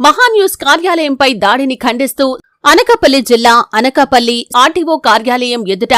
మహాన్యూస్ కార్యాలయంపై దాడిని ఖండిస్తూ అనకాపల్లి జిల్లా అనకాపల్లి ఆర్టీఓ కార్యాలయం ఎదుట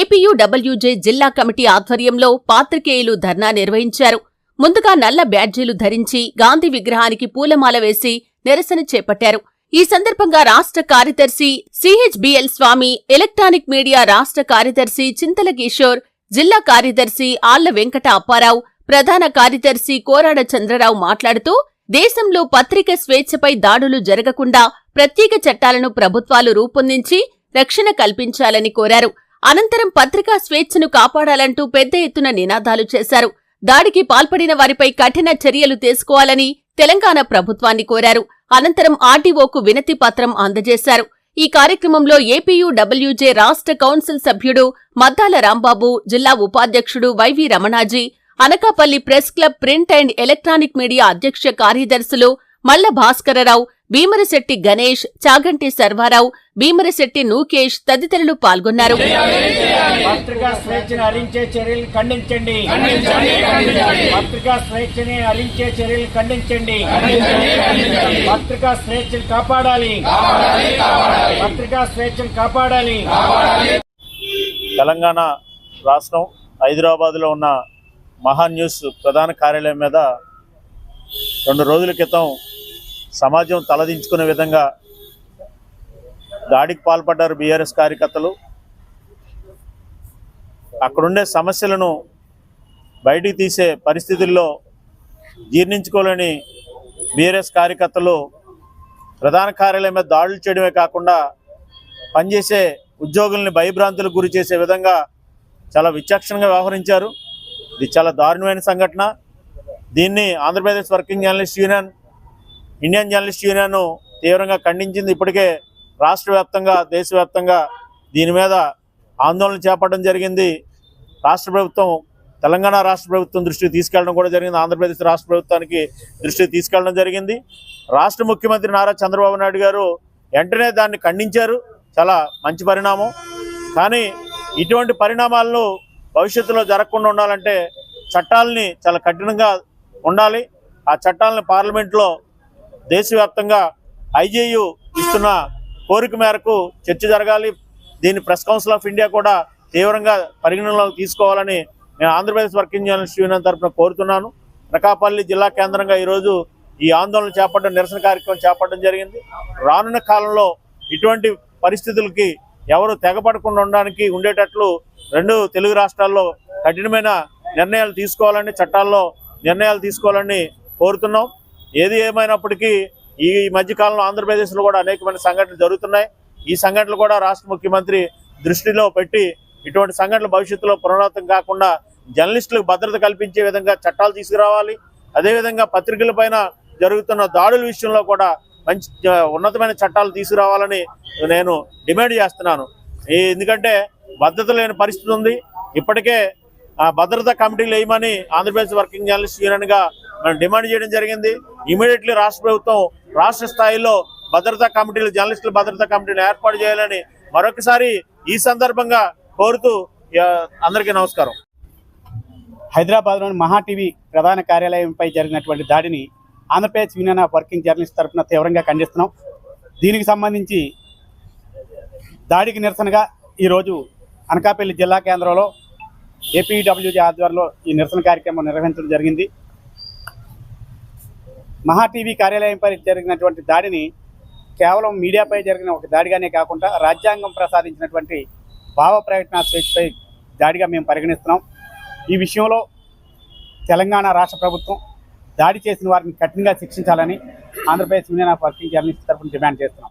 ఏపీయూడబ్ల్యూజే జిల్లా కమిటీ ఆధ్వర్యంలో పాత్రికేయులు ధర్నా నిర్వహించారు. ముందుగా నల్ల బ్యాడ్జీలు ధరించి గాంధీ విగ్రహానికి పూలమాల వేసి నిరసన చేపట్టారు. ఈ సందర్భంగా రాష్ట్ర కార్యదర్శి సిహెచ్బిఎల్ స్వామి ఎలక్ట్రానిక్ మీడియా రాష్ట్ర కార్యదర్శి చింతల కిషోర్ జిల్లా కార్యదర్శి ఆళ్ళ వెంకట అప్పారావు ప్రధాన కార్యదర్శి కోరాడ చంద్రరావు మాట్లాడుతూ దేశంలో పత్రిక స్వేచ్ఛపై దాడులు జరగకుండా ప్రత్యేక చట్టాలను ప్రభుత్వాలు రూపొందించి రక్షణ కల్పించాలని కోరారు. అనంతరం పత్రికా స్వేచ్ఛను కాపాడాలంటూ పెద్ద ఎత్తున నినాదాలు చేశారు. దాడికి పాల్పడిన వారిపై కఠిన చర్యలు తీసుకోవాలని తెలంగాణ ప్రభుత్వాన్ని కోరారు. అనంతరం ఆర్టీఓకు వినతి పత్రం అందజేశారు. ఈ కార్యక్రమంలో ఏపీయూడబ్ల్యూజే రాష్ట్ర కౌన్సిల్ సభ్యుడు మద్దాల రాంబాబు జిల్లా ఉపాధ్యక్షుడు YV Ramanaji Anakapalli press club print and electronic media అధ్యక్ష కార్యదర్శులు మల్ల భాస్కరరావు భీమరశెట్టి గణేష్ చాగంటి సర్వారావు భీమరశెట్టి నూకేష్ తదితరులు పాల్గొన్నారు. పత్రికా స్వేచ్ఛని హరించే చర్యలు ఖండించండి. పత్రికా స్వేచ్ఛని హరించే చర్యలు ఖండించండి. పత్రికా స్వేచ్ఛను కాపాడాలి. పత్రికా స్వేచ్ఛను కాపాడాలి. తెలంగాణ రాష్ట్రం హైదరాబాద్లో ఉన్న మహాన్ న్యూస్ ప్రధాన కార్యాలయం మీద రెండు రోజుల క్రితం సమాజం తలదించుకునే విధంగా దాడికి పాల్పడ్డారు బీఆర్ఎస్ కార్యకర్తలు. అక్కడుండే సమస్యలను బయటికి తీసే పరిస్థితుల్లో జీర్ణించుకోలేని బీఆర్ఎస్ కార్యకర్తలు ప్రధాన కార్యాలయం మీద దాడులు చేయడమే కాకుండా పనిచేసే ఉద్యోగుల్ని భయభ్రాంతులకు గురి చేసే విధంగా చాలా విచక్షణగా వ్యవహరించారు. ఇది చాలా దారుణమైన సంఘటన. దీన్ని Andhra Pradesh working journalist union Indian journalist union తీవ్రంగా ఖండించింది. ఇప్పటికే రాష్ట్ర వ్యాప్తంగా దేశవ్యాప్తంగా దీని మీద ఆందోళన చేపట్టడం జరిగింది. రాష్ట్ర ప్రభుత్వం తెలంగాణ రాష్ట్ర ప్రభుత్వం దృష్టికి తీసుకెళ్ళడం కూడా జరిగింది. ఆంధ్రప్రదేశ్ రాష్ట్ర ప్రభుత్వానికి దృష్టికి తీసుకెళ్ళడం జరిగింది. రాష్ట్ర ముఖ్యమంత్రి నారా చంద్రబాబు నాయుడు గారు వెంటనే దాన్ని ఖండించారు. చాలా మంచి పరిణామం. కానీ ఇటువంటి పరిణామాలను భవిష్యత్తులో జరగకుండా ఉండాలంటే చట్టాలని చాలా కఠినంగా ఉండాలి. ఆ చట్టాలను పార్లమెంట్లో దేశవ్యాప్తంగా ఐజేయు ఇస్తున్న కోరిక మేరకు చర్చ జరగాలి. దీన్ని ప్రెస్ కౌన్సిల్ ఆఫ్ ఇండియా కూడా తీవ్రంగా పరిగణనలోకి తీసుకోవాలని నేను ఆంధ్రప్రదేశ్ వర్కింగ్ జర్నలిస్ట్ యూనియన్ తరఫున కోరుతున్నాను. అనకాపల్లి జిల్లా కేంద్రంగా ఈరోజు ఈ ఆందోళన చేపట్టడం నిరసన కార్యక్రమం చేపట్టడం జరిగింది. రానున్న కాలంలో ఇటువంటి పరిస్థితులకి ఎవరు తెగపడకుండా ఉండడానికి ఉండేటట్లు రెండు తెలుగు రాష్ట్రాల్లో కఠినమైన నిర్ణయాలు తీసుకోవాలని చట్టాల్లో నిర్ణయాలు తీసుకోవాలని కోరుతున్నాం. ఏది ఏమైనప్పటికీ ఈ మధ్యకాలంలో ఆంధ్రప్రదేశ్లో కూడా అనేకమైన సంఘటనలు జరుగుతున్నాయి. ఈ సంఘటనలు కూడా రాష్ట్ర ముఖ్యమంత్రి దృష్టిలో పెట్టి ఇటువంటి సంఘటనలు భవిష్యత్తులో పునరావృతం కాకుండా జర్నలిస్టులకు భద్రత కల్పించే విధంగా చట్టాలు తీసుకురావాలి. అదేవిధంగా పత్రికల పైన జరుగుతున్న దాడుల విషయంలో కూడా మంచి ఉన్నతమైన చట్టాలు తీసుకురావాలని నేను డిమాండ్ చేస్తున్నాను. ఎందుకంటే భద్రత లేని పరిస్థితి ఉంది. ఇప్పటికే భద్రతా కమిటీలు వేయమని ఆంధ్రప్రదేశ్ వర్కింగ్ జర్నలిస్ట్ యూనియన్గా మనం డిమాండ్ చేయడం జరిగింది. ఇమీడియట్లీ రాష్ట్ర ప్రభుత్వం రాష్ట్ర స్థాయిలో భద్రతా కమిటీలు జర్నలిస్టుల భద్రతా కమిటీలు ఏర్పాటు చేయాలని మరొకసారి ఈ సందర్భంగా కోరుతూ అందరికీ నమస్కారం. హైదరాబాద్లోని మహా టీవీ ప్రధాన కార్యాలయంపై జరిగినటువంటి దాడిని Andhra Pradesh union of working journalist తరఫున తీవ్రంగా ఖండిస్తున్నాం. దీనికి సంబంధించి దాడికి నిరసనగా ఈరోజు అనకాపల్లి జిల్లా కేంద్రంలో ఏపీడబ్ల్యూజీ ఆధ్వర్యంలో ఈ నిరసన కార్యక్రమం నిర్వహించడం జరిగింది. మహా టీవీ కార్యాలయంపై జరిగినటువంటి దాడిని కేవలం మీడియాపై జరిగిన ఒక దాడిగానే కాకుండా రాజ్యాంగం ప్రసాదించినటువంటి భావ ప్రకటన స్వేచ్ఛపై దాడిగా మేము పరిగణిస్తున్నాం. ఈ విషయంలో తెలంగాణ రాష్ట్ర ప్రభుత్వం దాడి చేసిన వారిని కఠినంగా శిక్షించాలని Andhra Pradesh union of working journalist తరఫున డిమాండ్ చేస్తున్నాం.